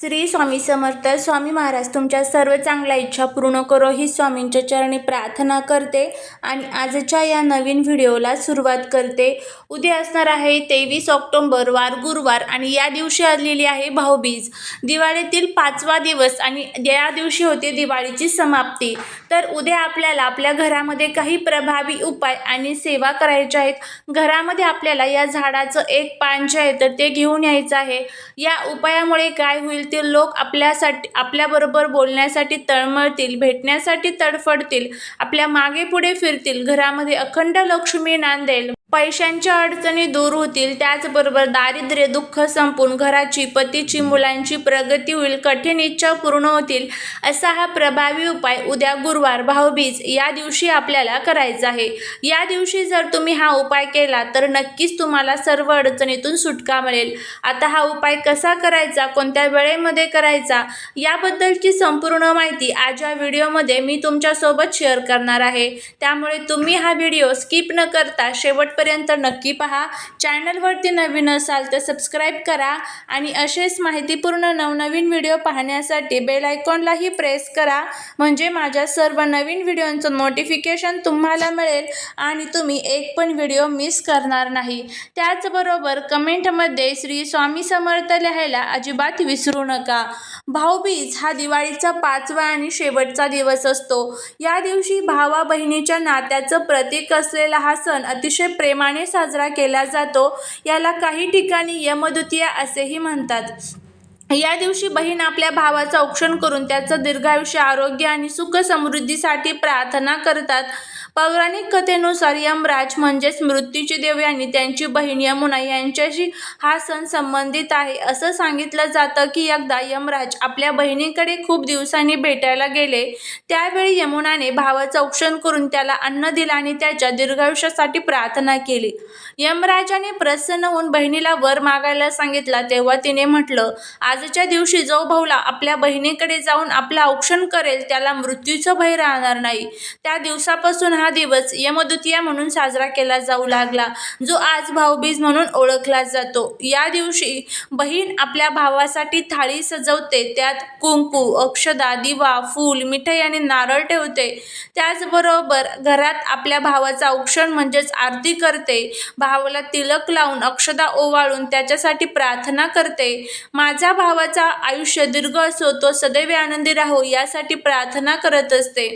श्री स्वामी समर्थ स्वामी महाराज तुमच्या सर्व चांगल्या इच्छा पूर्ण करो ही स्वामींच्या चरणी प्रार्थना करते आणि आजच्या या नवीन व्हिडिओला सुरुवात करते. उद्या असणार आहे तेवीस ऑक्टोंबर वार गुरुवार आणि या दिवशी आलेली आहे भाऊबीज. दिवाळीतील पाचवा दिवस आणि या दिवशी होते दिवाळीची समाप्ती. तर उद्या आपल्याला आपल्या घरामध्ये काही प्रभावी उपाय आणि सेवा करायच्या आहेत. घरामध्ये आपल्याला या झाडाचं एक पान जे आहे तर ते घेऊन यायचं आहे. या उपायामुळे काय होईल ते लोक आपल्यासाठी आपल्याबरोबर बोलण्यासाठी तळमळतील भेटण्यासाठी तडफडतील आपल्या मागे पुढे फिरतील. घरामध्ये अखंड लक्ष्मी नांदेल. पैशांच्या अडचणी दूर होतील त्याचबरोबर दारिद्र्य दुःख संपून घराची पतीची मुलांची प्रगती होईल कठीण इच्छा पूर्ण होतील असा हा प्रभावी उपाय उद्या गुरुवार भाऊबीज या दिवशी आपल्याला करायचा आहे. या दिवशी जर तुम्ही हा उपाय केला तर नक्कीच तुम्हाला सर्व अडचणीतून सुटका मिळेल. आता हा उपाय कसा करायचा कोणत्या वेळेमध्ये करायचा याबद्दलची संपूर्ण माहिती आज या व्हिडिओमध्ये मी तुमच्यासोबत शेअर करणार आहे. त्यामुळे तुम्ही हा व्हिडिओ स्किप न करता शेवट शेवटपर्यंत नक्की पहा. चॅनलवरती नवीन असाल तर सबस्क्राईब करा आणि असेच माहितीपूर्ण नवनवीन व्हिडिओ पाहण्यासाठी बेल आयकॉनलाही प्रेस करा. म्हणजे माझ्या सर्व नवीन व्हिडिओंचं नोटिफिकेशन तुम्हाला मिळेल आणि तुम्ही एक पण व्हिडिओ मिस करणार नाही. त्याचबरोबर कमेंटमध्ये श्री स्वामी समर्थ लिहायला अजिबात विसरू नका. भाऊबीज हा दिवाळीचा पाचवा आणि शेवटचा दिवस असतो. या दिवशी भावा बहिणीच्या नात्याचं प्रतीक असलेला हा सण अतिशय प्रेम प्रेमाने साजरा केला जातो. याला काही ठिकाणी यमदुतीया असेही म्हणतात. या दिवशी बहीण आपल्या भावाचं औक्षण करून त्याचं दीर्घायुष्य आरोग्य आणि सुख समृद्धीसाठी प्रार्थना करतात. पौराणिक कथेनुसार यमराज म्हणजेच मृत्यूची देव यांनी त्यांची बहीण यमुना यांच्याशी हा सण संबंधित आहे. असं सांगितलं जातं की एकदा यमराज आपल्या बहिणीकडे खूप दिवसांनी भेटायला गेले. त्यावेळी यमुनाने भावाचं औक्षण करून त्याला अन्न दिलं आणि त्याच्या दीर्घायुष्यासाठी प्रार्थना केली. यमराजाने प्रसन्न होऊन बहिणीला वर मागायला सांगितला. तेव्हा तिने म्हटलं आजच्या दिवशी जो भाऊला आपल्या बहिणीकडे जाऊन आपलं औक्षण करेल त्याला मृत्यूचं भय राहणार नाही. त्या दिवसापासून हा दिवस यमदुतिया म्हणून साजरा केला जाऊ लागला जो आज भाऊबीज म्हणून ओळखला जातो. या दिवशी बहीण आपल्या भावासाठी थाळी सजवते त्यात कुंकू अक्षदा दिवा फूल मिठाई आणि नारळ ठेवते. त्याचबरोबर घरात आपल्या भावाचा औक्षण म्हणजेच आरती करते. भावाला तिलक लावून अक्षदा ओवाळून त्याच्यासाठी प्रार्थना करते. माझ्या भावाचा आयुष्य दीर्घ असो तो सदैव आनंदी राहो यासाठी प्रार्थना करत असते.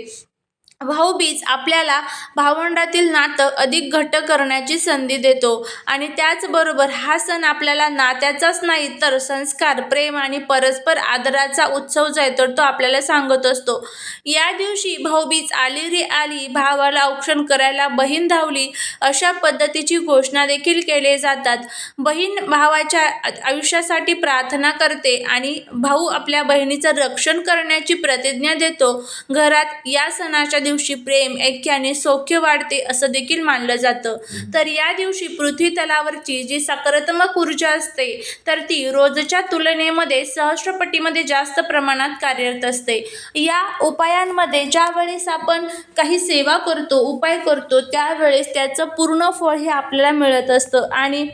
भाऊबीज आपल्याला भावंडातील नातं अधिक घट्ट करण्याची संधी देतो. आणि त्याचबरोबर हा सण आपल्याला नात्याचाच नाही तर संस्कार प्रेम आणि परस्पर आदराचा उत्सव जो आहे तर तो आपल्याला सांगत असतो. या दिवशी भाऊबीज आली रे आली भावाला औक्षण करायला बहीण धावली अशा पद्धतीची घोषणा देखील केले जातात. बहीण भावाच्या आयुष्यासाठी प्रार्थना करते आणि भाऊ आपल्या बहिणीचं रक्षण करण्याची प्रतिज्ञा देतो. घरात या सणाच्या दिवशी प्रेम ऐक्य आणि सौख्य वाढते असं देखील मानलं जातं. तर या दिवशी पृथ्वी तलावरची जी सकारात्मक ऊर्जा असते तर ती रोजच्या तुलनेमध्ये सहस्रपटीमध्ये जास्त प्रमाणात कार्यरत असते. या उपायांमध्ये ज्या वेळेस आपण काही सेवा करतो उपाय करतो त्यावेळेस त्याचं पूर्ण फळ हे आपल्याला मिळत असतं आणि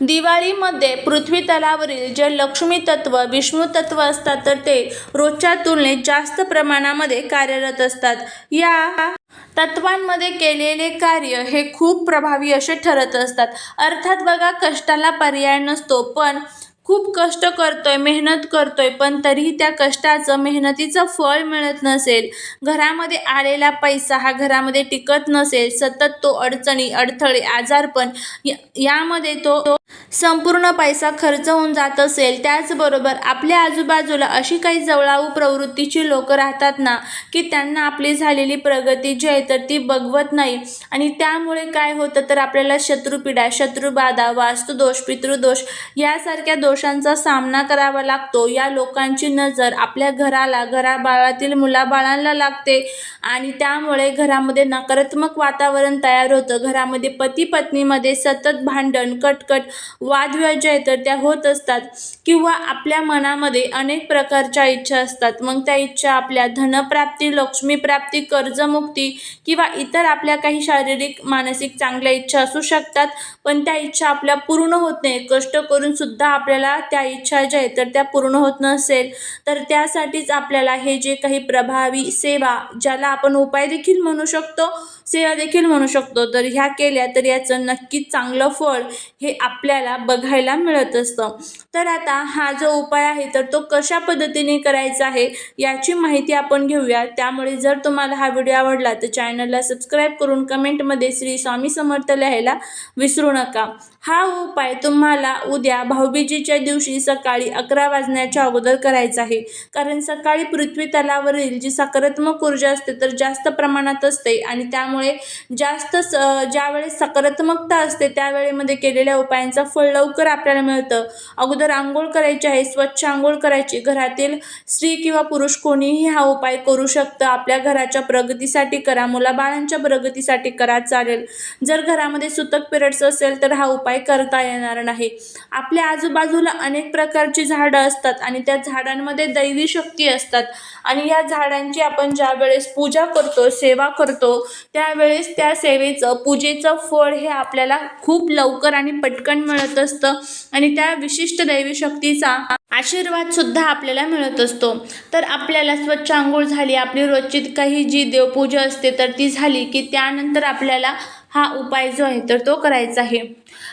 दिवाळीमध्ये पृथ्वी तलावरील जे लक्ष्मी तत्व विष्णू तत्व असतात तर ते रोजच्या तुलनेत जास्त प्रमाणामध्ये कार्यरत असतात. या तत्वांमध्ये केलेले कार्य हे खूप प्रभावी असे ठरत असतात. अर्थात बघा कष्टाला पर्याय नसतो पण खूप कष्ट करतोय मेहनत करतोय पण तरीही त्या कष्टाचं मेहनतीचं फळ मिळत नसेल. घरामध्ये आलेला पैसा हा घरामध्ये टिकत नसेल सतत तो अडचणी अडथळे आजारपण यामध्ये तो तो संपूर्ण पैसा खर्च होऊन जात असेल. त्याचबरोबर आपल्या आजूबाजूला अशी काही जवळाऊ प्रवृत्तीची लोक राहतात ना की त्यांना आपली झालेली प्रगती जी आहे तर ती बघवत नाही. आणि त्यामुळे काय होतं तर आपल्याला शत्रुपीडा शत्रुबाधा वास्तुदोष पितृदोष यासारख्या दोष दोषांचा सामना करावा लागतो. या लोकांची नजर आपल्या घराला घराबाळातील मुलाबाळांना लागते आणि त्यामुळे घरामध्ये नकारात्मक वातावरण तयार होतं. घरामध्ये पती पत्नीमध्ये सतत भांडण कटकट वादविवाद तर त्या होत असतात किंवा आपल्या मनामध्ये अनेक प्रकारच्या इच्छा असतात. मग त्या इच्छा आपल्या धनप्राप्ती लक्ष्मीप्राप्ती कर्जमुक्ती किंवा इतर आपल्या काही शारीरिक मानसिक चांगल्या इच्छा असू शकतात. पण त्या इच्छा आपल्या पूर्ण होत नाही. कष्ट करून सुद्धा आपल्याला आपल्याला त्या इच्छा ज्या आहेत तर त्या पूर्ण होत नसेल तर त्यासाठीच आपल्याला हे जे काही प्रभावी सेवा ज्याला आपण उपाय देखील म्हणू शकतो सेवा देखील म्हणू शकतो तर ह्या केल्या तर याचं नक्कीच चांगलं फळ हे आपल्याला बघायला मिळत असतं. तर आता हा जो उपाय आहे तर तो कशा पद्धतीने करायचा आहे याची माहिती आपण घेऊया. त्यामुळे जर तुम्हाला हा व्हिडिओ आवडला तर चॅनलला सबस्क्राईब करून कमेंटमध्ये श्री स्वामी समर्थ लिहायला विसरू नका. हा उपाय तुम्हाला उद्या भाऊबीजीच्या दिवशी सकाळी अकरा वाजण्याच्या अगोदर करायचा आहे. कारण सकाळी पृथ्वी तलावरील जी सकारात्मक ऊर्जा असते तर जास्त प्रमाणात असते आणि त्यामुळे जास्त स ज्यावेळेस सकारात्मकता असते त्यावेळेमध्ये केलेल्या उपायांचा फळ लवकर आपल्याला मिळतं. अगोदर आंघोळ करायची आहे स्वच्छ आंघोळ करायची. घरातील स्त्री किंवा पुरुष कोणीही हा उपाय करू शकतं. आपल्या घराच्या प्रगतीसाठी करा मुलाबाळांच्या प्रगतीसाठी करा चालेल. जर घरामध्ये सुतक पिरियड्स असेल तर हा उपाय करता येणार नाही. आपल्या आजूबाजूला अनेक प्रकारची झाडं असतात आणि त्या झाडांमध्ये दैवी शक्ती असतात. आणि या झाडांची आपण ज्या वेळेस पूजा करतो सेवा करतो त्यावेळेस त्या सेवेचं पूजेचं फळ हे आपल्याला खूप लवकर आणि पटकन मिळत असतं. आणि त्या विशिष्ट दैवी शक्तीचा आशीर्वाद सुद्धा आपल्याला मिळत असतो. तर आपल्याला स्वच्छ आंघोळ झाली आपली रोजची काही जी देवपूजा असते तर ती झाली की त्यानंतर आपल्याला हा उपाय जो आहे तर तो करायचा आहे.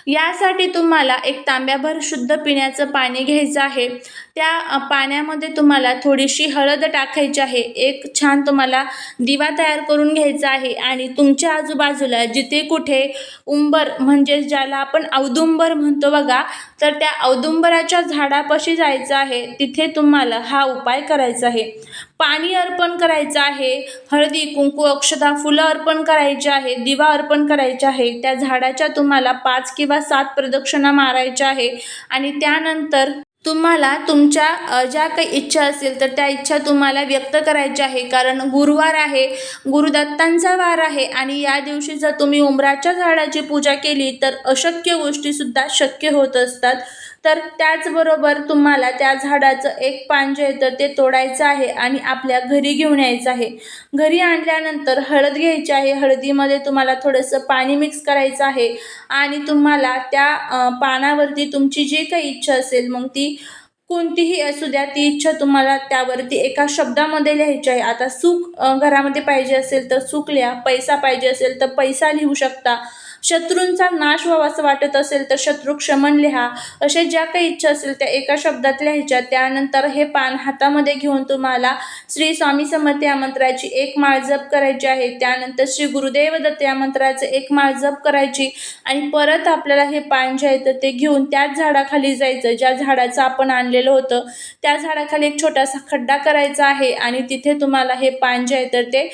यासाठी तुम्हाला एक तांब्याभर शुद्ध पिण्याचं पाणी घ्यायचं आहे. त्या पाण्यामध्ये तुम्हाला थोडीशी हळद टाकायची आहे. एक छान तुम्हाला दिवा तयार करून घ्यायचा आहे आणि तुमच्या आजूबाजूला जिथे कुठे उंबर म्हणजेच ज्याला आपण औदुंबर म्हणतो बघा तर त्या औदुंबराच्या झाडापाशी जायचं आहे तिथे तुम्हाला हा उपाय करायचा आहे. पाणी अर्पण करायचं आहे हळदी कुंकू अक्षता फुलं अर्पण करायची आहे दिवा अर्पण करायचे आहे त्या झाडाच्या तुम्हाला पाच किंवा सात प्रदक्षिणा मारायच्या आहे आणि त्यानंतर तुम्हाला तुमच्या ज्या काही इच्छा असेल तर त्या इच्छा तुम्हाला व्यक्त करायच्या आहे. कारण गुरुवार आहे गुरुदत्तांचा वार आहे आणि या दिवशी जर तुम्ही उंबराच्या झाडाची पूजा केली तर अशक्य गोष्टीसुद्धा शक्य होत असतात. तर त्याचबरोबर तुम्हाला त्या झाडाचं एक पान जे आहे तर ते तोडायचं आहे आणि आपल्या घरी घेऊन यायचं आहे. घरी आणल्यानंतर हळद घ्यायची आहे. हळदीमध्ये तुम्हाला थोडंसं पाणी मिक्स करायचं आहे आणि तुम्हाला त्या पानावरती तुमची जी काही इच्छा असेल मग ती कोणतीही असू द्या ती इच्छा तुम्हाला त्यावरती एका शब्दामध्ये लिहायची आहे. आता सुख घरामध्ये पाहिजे असेल तर सुख लिहा. पैसा पाहिजे असेल तर पैसा लिहू शकता. शत्रूंचा नाश व्हावा असं वाटत असेल तर शत्रू क्षमन लिहा. अशा ज्या काही इच्छा असेल त्या एका शब्दात लिहायच्या. त्यानंतर हे पान हातामध्ये घेऊन तुम्हाला श्री स्वामी समर्थ या मंत्राची एक माळ जप करायची आहे. त्यानंतर श्री गुरुदेव दत्त या मंत्राचं एक माळ जप करायची आणि परत आपल्याला हे पान जे आहे तर ते घेऊन त्याच झाडाखाली जायचं. ज्या झाडाचं आपण आणलेलं होतं त्या झाडाखाली एक छोटासा खड्डा करायचा आहे आणि तिथे तुम्हाला हे पान जे आहे तर ते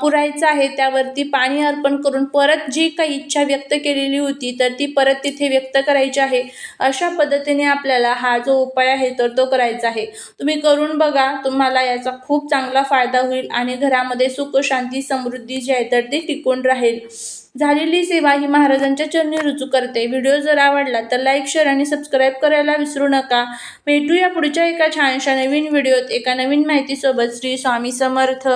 पुरायचं आहे. त्यावरती पाणी अर्पण करून परत जी काही इच्छा इच्छा व्यक्त केलेली होती तर ती परत तिथे व्यक्त करायची आहे. अशा पद्धतीने आपल्याला हा जो उपाय आहे तर तो करायचा आहे. तुम्ही करून बघा तुम्हाला याचा खूप चांगला फायदा होईल आणि घरामध्ये सुख शांती समृद्धी जी आहे तर ती टिकून राहील. झालेली सेवा ही महाराजांच्या चरणी रुजू करते. व्हिडिओ जर आवडला तर लाईक शेअर आणि सबस्क्राईब करायला विसरू नका. भेटूया पुढच्या एका छानशा नवीन व्हिडिओत. एका नवीन माहितीसोबत श्री स्वामी समर्थ.